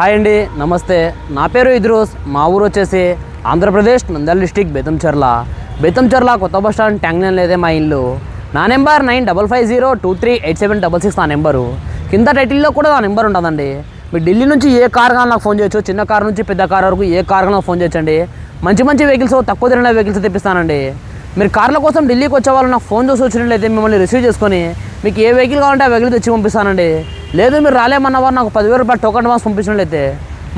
Hi అండి నమస్తే. నా పేరు ఇద్రోస్. మా ఊరు వచ్చేసి ఆంధ్రప్రదేశ్ నంద్యాల డిస్టిక్ బెతంచర్ల బెతంచర్ల కొత్త బస్ స్టాండ్ ట్యాంక్ లేదే మా ఇల్లు. నా number nine double five zero two three eight seven double six నా నెంబరు. కింద టైటిల్లో కూడా నా నెంబర్ ఉంటుందండి. మీరు ఢిల్లీ నుంచి ఏ కార్ కానీ నాకు ఫోన్ చేయొచ్చు. చిన్న కార్ నుంచి పెద్ద కార్ వరకు ఏ కార్ నాకు ఫోన్ చేయొచ్చండి. మంచి మంచి వెహికల్స్ తక్కువ తిరిగిన వెహికల్స్ తెప్పిస్తానండి. మీరు కార్ల కోసం ఢిల్లీకి వచ్చే వాళ్ళు నాకు ఫోన్ చేసి వచ్చినట్లయితే మిమ్మల్ని రిసీవ్ చేసుకొని మీకు ఏ వెహికల్ కావాలంటే ఆ వెహికల్ తెచ్చి పంపిస్తానండి. లేదు మీరు రాలేమన్న వారు నాకు పదివేల రూపాయలు టోకన్ అడ్వాన్స్ పంపించినట్లయితే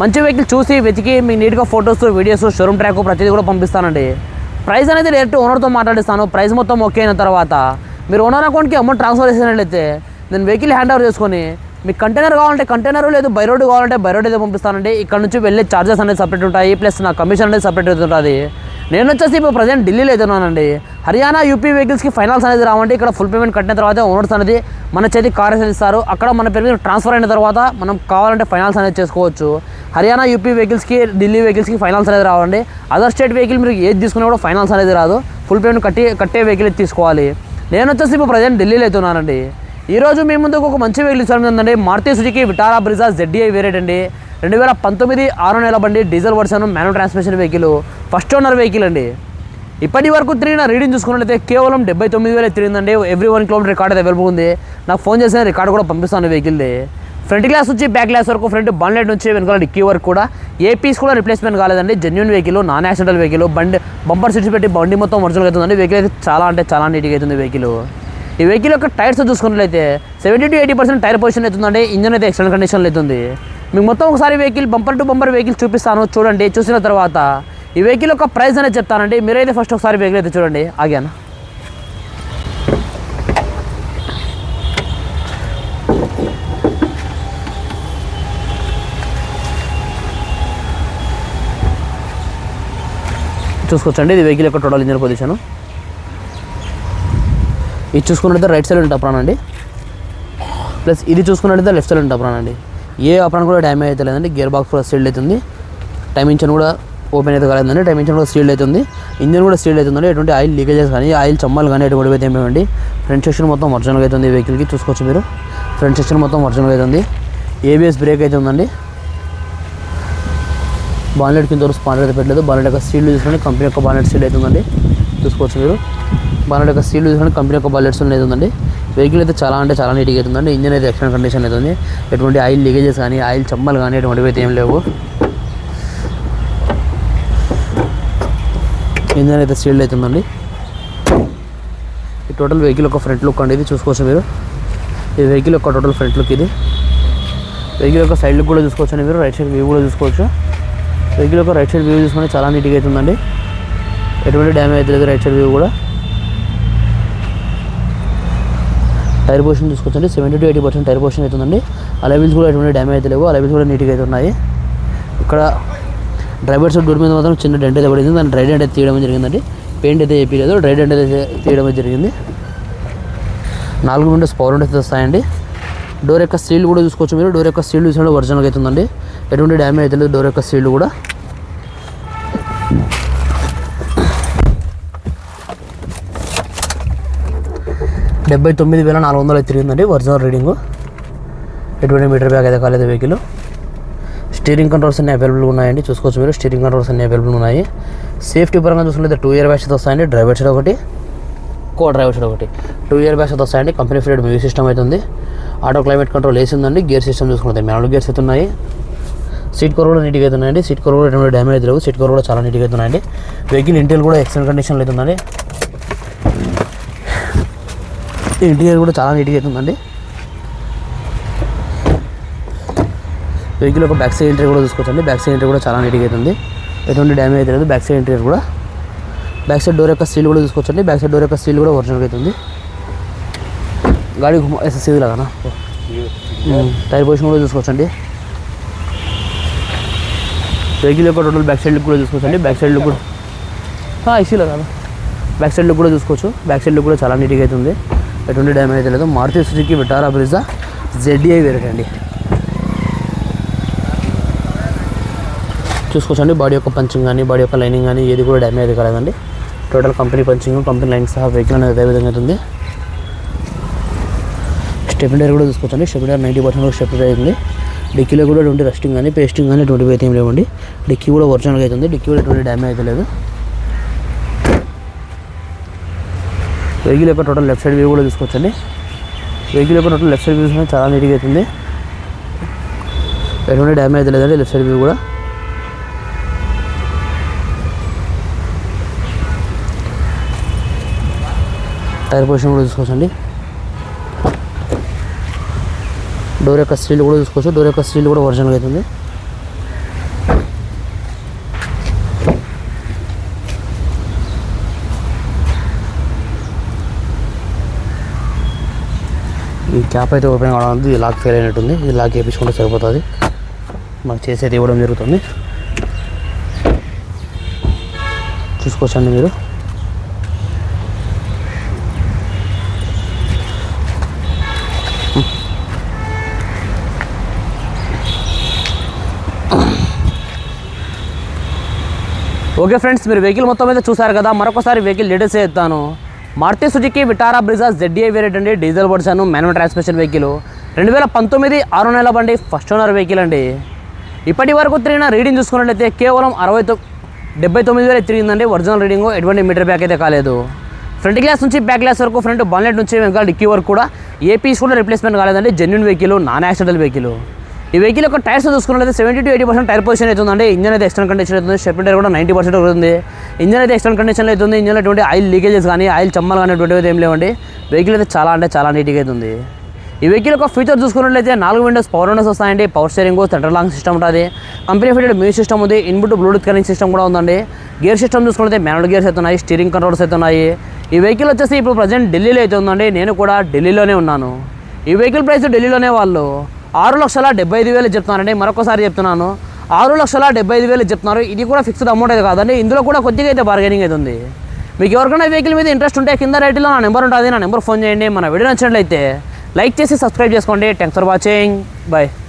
మంచి వెహికల్ చూసి వెతికి మీకు నీట్గా ఫొటోస్ వీడియోస్ షోరూమ్ ట్రాక్ ప్రతిదీ కూడా పంపిస్తానండి. ప్రైస్ అనేది డైరెక్ట్ ఓనర్తో మాట్లాడిస్తాను. ప్రైస్ మొత్తం ఓకే అయిన తర్వాత మీరు ఓనర్ అకౌంట్కి అమౌంట్ ట్రాన్స్ఫర్ చేసినట్లయితే నేను వెహికల్ హ్యాండ్ ఓవర్ చేసుకొని మీకు కంటైనర్ కావాలంటే కంటైనర్ లేదు బై రోడ్ కావాలంటే బై రోడ్ అయితే పంపిస్తానండి. ఇక్కడ నుంచి వెళ్ళే చార్జెస్ అనేది సపరేట్ ఉంటాయి. ప్లస్ నా కమిషన్ అనేది సపరేట్ ఉంటుంది. నేను వచ్చేసి ఇప్పుడు ప్రజెంట్ ఢిల్లీలో అవుతున్నానండి హర్యానా యూపీ వెహికల్స్కి ఫైనాన్స్ అనేది రావండి. ఇక్కడ ఫుల్ పేమెంట్ కట్టిన తర్వాత ఓనర్స్ అనేది మన చేతి కార్ అనేది ఇస్తారు. అక్కడ మన పేరు మీద ట్రాన్స్ఫర్ అయిన తర్వాత మనం కావాలంటే ఫైనాన్స్ అనేది చేసుకోవచ్చు. హర్యానా యూపీ వెహికల్స్కి ఢిల్లీ వెహికల్స్కి ఫైనాన్స్ అనేది రావండి. అదర్ స్టేట్ వెహికల్ మీరు ఏది తీసుకున్నా కూడా ఫైనాన్స్ అనేది రాదు. ఫుల్ పేమెంట్ కట్టి కట్టే వెహికల్ తీసుకోవాలి. నేను వచ్చేసి ఇప్పుడు ప్రజెంట్ ఢిల్లీలో అవుతున్నానండి ఈరోజు మీ ముందుకు ఒక మంచి వెహికల్ ఇస్తాను ఉందండి Maruti Suzuki Vitara Brezza ZDI variant అండి. రెండు వేల పంతొమ్మిది ఆరు నెలల బండి diesel version manual transmission vehicle first owner vehicle అండి. ఇప్పటి వరకు తిరిగిన రీడింగ్ చూసుకున్నట్లయితే కేవలం డెబ్బై తొమ్మిది వేలు తిరిగిందండి. ఎవ్రీ వన్ కిలోమీటర్ రికార్డ్ అయితే అవైలబుల్ ఉంది. నాకు ఫోన్ చేసిన రికార్డ్ కూడా పంపిస్తాను వెహికల్ది. ఫ్రంట్ గ్లాస్ నుంచి బ్యాక్ గ్లాస్ వరకు ఫ్రంట్ బండ్లెట్ నుంచి వెనకాల డిక్కీ వరకు కూడా ఏ పీస్ కూడా రిప్లేస్మెంట్ కాలేదండి. Genuine vehicle non accidental vehicle బండి బంపర్ సీట్స్ పెట్టి బండి మొత్తం ఒరిజినల్ అవుతుందండి. వెహికల్ అయితే చాలా అంటే చాలా నీట్గా అవుతుంది వెహికల్. ఈ వెహికల్ యొక్క టైర్స్ చూసుకున్నట్లయితే seventy to eighty percent tyre position అవుతుందండి ఇంజన్ అయితే ఎక్సలెంట్ కండిషన్లో అవుతుంది మీకు మొత్తం ఒకసారి vehicle bumper to bumper vehicle చూపిస్తాను చూడండి చూసిన తర్వాత ఈ వెహికల్ యొక్క ప్రైస్ అనేది చెప్తానండి. మీరైతే ఫస్ట్ ఒకసారి వెహికల్ అయితే చూడండి ఆగాను చూసుకోవచ్చండి ఇది వెహికల్ యొక్క టోటల్ ఇంజన్ పొజిషను ఇది చూసుకున్నట్లయితే రైట్ సైడ్ ఉంటే అప్రాన్ అండి. ప్లస్ ఇది చూసుకున్నట్లయితే లెఫ్ట్ సైడ్ ఉంటే అప్రాన్ అండి. ఏ అప్రాన్ కూడా డ్యామేజ్ అయితే లేదండి. గేర్ బాక్స్ కూడా సీల్డ్ అవుతుంది. టైం కూడా ఓపెన్ అయితే కాలేదండి. టైం కూడా సీల్డ్ అవుతుంది. ఇంజన్ కూడా సీల్డ్ అవుతుందండి. ఎటువంటి ఆయిల్ లీకేజెస్ కానీ ఆయిల్ చమ్మాలు కానీ ఎటువంటి అయితే ఏమేమండి ఫ్రంట్ సెక్షన్ మొత్తం ఒరిజినల్గా అవుతుంది ఈ వెహికల్కి చూసుకోవచ్చు మీరు. ఫ్రంట్ సెక్షన్ మొత్తం ఒరిజినల్గా అవుతుంది ఏబిఎస్ బ్రేక్ అయితే ఉందండి. బాన్లెట్ కింద వరకు స్పాండర్ అయితే పెట్టలేదు. బాన్లెట్ యొక్క సీల్డ్ చూసుకొని కంపెనీ యొక్క బాన్లెట్ సీల్ అవుతుందండి చూసుకోవచ్చు మీరు. బాగా యొక్క సీల్ చూసుకుంటే కంపెనీ యొక్క బల్లెట్స్ అనేది ఉందండి. వెహికల్ అయితే చాలా అంటే చాలా నీట్గా అవుతుందండి ఇంజన్ అయితే ఎక్సలెంట్ కండిషన్ అవుతుంది ఎటువంటి ఆయిల్ లీకేజెస్ కానీ ఆయిల్ చమ్మలు కానీ ఎటువంటివి అయితే ఏం లేవు. ఇంజన్ అయితే సీల్డ్ అవుతుందండి ఈ టోటల్ వెహికల్ ఒక ఫ్రంట్ లుక్ అండి ఇది. చూసుకోవచ్చు మీరు. ఈ వెహికల్ యొక్క టోటల్ ఫ్రంట్ లుక్ ఇది. వెహికల్ యొక్క సైడ్ లుక్ కూడా చూసుకోవచ్చు మీరు. రైట్ సైడ్ వ్యూ కూడా చూసుకోవచ్చు. వెహికల్ యొక్క రైట్ సైడ్ వ్యూ చూసుకుంటే చాలా నీట్గా అవుతుందండి ఎటువంటి డ్యామేజ్ అయితే రైట్ సైడ్ వ్యూ కూడా. టైర్ పోర్షన్ చూసుకోవచ్చండి. Seventy to eighty percent tyre portion అవుతుందండి అలవిల్స్ కూడా ఎటువంటి డ్యామేజ్ అయితే లేవు. అలవిల్స్ కూడా నీట్గా అయితే ఉన్నాయి. ఇక్కడ డ్రైవర్ సైడ్ డోర్ మీద మాత్రం చిన్న డెంట్ అయితే పడింది. దాన్ని డ్రై డెంట్ అయితే తీయడం జరిగిందండి. పెయింట్ అయితే వేయలేదు డ్రై డెంట్ అయితే తీయడం జరిగింది. నాలుగు విండోస్ పవర్ విండోస్ అయితే వస్తాయండి. డోర్ యొక్క సీల్ కూడా చూసుకోవచ్చు మీరు. డోర్ యొక్క సీల్ చూసినప్పుడు ఒరిజినల్గా అవుతుందండి ఎటువంటి డ్యామేజ్ అయితే లేదు. డోర్ యొక్క సీల్ కూడా. డెబ్బై తొమ్మిది వేల నాలుగు వందలు అయితే తిరిగిందండి ఒరిజినల్ రీడింగ్. ఎటువంటి మీటర్ బ్యాగ్ అయితే కాలేదు వెహికల్. స్టీరింగ్ కంట్రోల్స్ అన్ని అవైలబుల్ ఉన్నాయండి. చూసుకోవచ్చు మీరు. స్టీరింగ్ కంట్రోల్స్ అన్ని అవైలబుల్ ఉన్నాయి. సేఫ్టీ పరంగా చూసుకుంటే టూ ఇయర్ బ్యాగ్స్ వస్తాయండి. డ్రైవర్ సైడ్ ఒకటి కో డ్రైవర్ సైడ్ ఒకటి టూ ఇయర్ బ్యాష్ వస్తాయండి. కంపెనీ ఫిటెడ్ మ్యూజిక్ సిస్టమ్ అవుతుంది ఆటో క్లైమేట్ కంట్రోల్ వేసి ఉందండి. గేర్ సిస్టమ్ చూసుకుంటే మ్యానువల్ గేర్స్ అయితే ఉన్నాయి. సీట్ కవర్ కూడా నీట్గా అవుతున్నాయండి సీట్ కవర్ కూడా ఎటువంటి డ్యామేజ్ అయితే లేవు సీట్ కవర్ కూడా చాలా నీట్గా అవుతున్నాయండి వెహికల్ ఇంటీరియర్ కూడా ఎక్సలెంట్ కండిషన్లో అవుతుందండి ఇంటీరియర్ కూడా చాలా నీట్గా అవుతుందండి. వెహికల్ ఒక బ్యాక్ సైడ్ ఎంట్రీ కూడా చూసుకోవచ్చండి. బ్యాక్ సైడ్ ఎంట్రీ కూడా చాలా నీట్గా అవుతుంది. ఎటువంటి డ్యామేజ్ అయితే లేదు. బ్యాక్ సైడ్ ఇంటీరియర్ కూడా. బ్యాక్ సైడ్ డోర్ యొక్క సీల్ కూడా చూసుకోవచ్చండి. బ్యాక్ సైడ్ డోర్ యొక్క సీల్ కూడా ఒరిజినల్గా అవుతుంది. గాడి ఎస్ఎస్సీ లాగా టైర్ పొజిషన్ కూడా చూసుకోవచ్చండి. వెహికల్ యొక్క టోటల్ బ్యాక్ సైడ్ లుక్ కూడా చూసుకోవచ్చండి. బ్యాక్ సైడ్ లుక్ కూడా. ఐసీలో కాదు బ్యాక్ సైడ్ లుక్ కూడా చూసుకోవచ్చు. బ్యాక్ సైడ్ లుక్ కూడా చాలా నీట్గా అవుతుంది. ఎటువంటి డ్యామేజ్ అయితే లేదు. Maruti Suzuki Vitara Brezza? ZDI variant అండి. చూసుకోవచ్చండి. బాడీ యొక్క పంచింగ్ కానీ బాడీ యొక్క లైనింగ్ కానీ ఏది కూడా డ్యామేజ్ కాలేదండి. Total company punching company line సహా వెహికల్ అనేది అదే విధంగా అవుతుంది. స్టెబిలైజర్ కూడా చూసుకోవచ్చండి. స్టెబిలైజర్ నైంటీ పర్సెంట్ స్టెబిలైజర్ ఉంది డిక్కీలో కూడా ఎటువంటి రస్టింగ్ కానీ పేస్టింగ్ కానీ ఎటువంటివి అయితే ఏం లేవండి. డిక్కీ కూడా ఒరిజినల్గా అవుతుంది. డిక్కీ కూడా ఎటువంటి డ్యామేజ్ అయితే లేదు. వెహికల్ యొక్క టోటల్ లెఫ్ట్ సైడ్ వ్యూ కూడా తీసుకోవచ్చండి వెహికల్ యొక్క టోటల్ లెఫ్ట్ సైడ్ వ్యూ చూసినా చాలా నీట్గా అవుతుంది. ఎటువంటి డ్యామేజ్ లేదండి లెఫ్ట్ సైడ్ వ్యూ కూడా. టైర్ పొజిషన్ కూడా చూసుకోవచ్చండి. డోర్ యొక్క స్టీల్ కూడా చూసుకోవచ్చు. డోర్ యొక్క స్టీల్ కూడా ఒరిజినల్గా అవుతుంది. ఈ క్యాప్ అయితే ఓపెన్ కావడం ఇది లాక్ ఫెయిల్ అయినట్టుంది. ఇది లాక్ వేయించుకుంటే సరిపోతుంది. మాకు చేసేది ఇవ్వడం జరుగుతుంది. చూసుకోవచ్చండి మీరు. ఓకే ఫ్రెండ్స్ మీరు వెహికల్ మొత్తం అయితే చూసారు కదా. మరొకసారి వెహికల్ డీటెయిల్స్ ఇస్తాను Maruti Suzuki Vitara Brezza ZDI variant అండి. Diesel version manual transmission vehicle రెండు వేల పంతొమ్మిది ఆరు నెలల బండి ఫస్ట్ ఓనర్ వెహికల్ అండి. ఇప్పటి వరకు తిరిగిన రీడింగ్ చూసుకున్నట్లయితే కేవలం అరవై డెబ్బై తొమ్మిది వేలు తిరిగిందండి. ఒరిజినల్ రీడింగ్ ఎటువంటి మీటర్ బ్యాక్ అయితే కాలేదు. ఫ్రంట్ గ్లాస్ నుంచి బ్యాక్ గ్లాస్ వరకు ఫ్రంట్ బాన్లెట్ నుంచి వెనకాల డిక్కీ వరకు కూడా ఏ పీస్ కూడా రిప్లేస్మెంట్ కాలేదండి. Genuine vehicle non accidental vehicle ఈ వెహికల్ యొక్క టైర్స్ చూసుకున్నట్లయితే seventy to eighty percent tyre position అవుతుందండి ఇంజన్ అయితే ఎక్స్టర్నల్ కండిషన్ అవుతుంది స్టెప్ టైర్ కూడా నైంటీ పర్సెంట్ అవుతుంది ఇంజన్ అయితే ఎక్స్టర్నల్ కండిషన్ అవుతుంది ఇంజన్ ఎటువంటి ఆయిల్ లీకేజెస్ కానీ ఆయిల్ చమ్మలు కానీ ఏం లేవండి. వెహికల్ అయితే చాలా అంటే చాలా నీట్గా అవుతుంది ఈ వెహికల్ యొక్క ఫీచర్ చూసుకున్నట్లయితే నాలుగు విండోస్ పవర్ విండోస్ వస్తాయండి. Power steering centre long system ఉంటుంది. కంపెనీ ఫిటెడ్ మ్యూజిక్ సిస్టమ్ ఉంది. ఇన్పుట్ బ్లూటూత్ కనెక్ట్ సిస్టమ్ కూడా ఉందండి. గేర్ సిస్టమ్ చూసుకుంటే మాన్యువల్ గేర్స్ అయితే ఉన్నాయి. స్టీరింగ్ కంట్రోల్స్ అవుతున్నాయి ఈ వెహికల్ వచ్చేసి ఇప్పుడు ప్రజెంట్ ఢిల్లీలో అయితే ఉందండి. నేను కూడా ఢిల్లీలోనే ఉన్నాను. ఈ వెహికల్ ప్రైస్ ఢిల్లీలోనే వాళ్ళు ఆరు లక్షల డెబ్బై ఐదు వేలు చెప్తున్నారండి. మరొకసారి చెప్తున్నాను. ఆరు లక్షల డెబ్బై ఐదు వేలు చెప్తున్నారు. ఇది కూడా ఫిక్స్డ్ అమౌంట్ అయితే కాదండి. ఇందులో కూడా కొద్దిగా అయితే బార్గెనింగ్ అయితే ఉంది. మీకు ఎవరికైనా వెహికల్ మీద ఇంట్రెస్ట్ ఉంటే కింద రైట్లో నా నెంబర్ ఉంటుంది. నా నెంబర్ ఫోన్ చేయండి. మన వీడియో నచ్చినట్లయితే లైక్ చేసి సబ్స్క్రైబ్ చేసుకోండి. Thanks for watching bye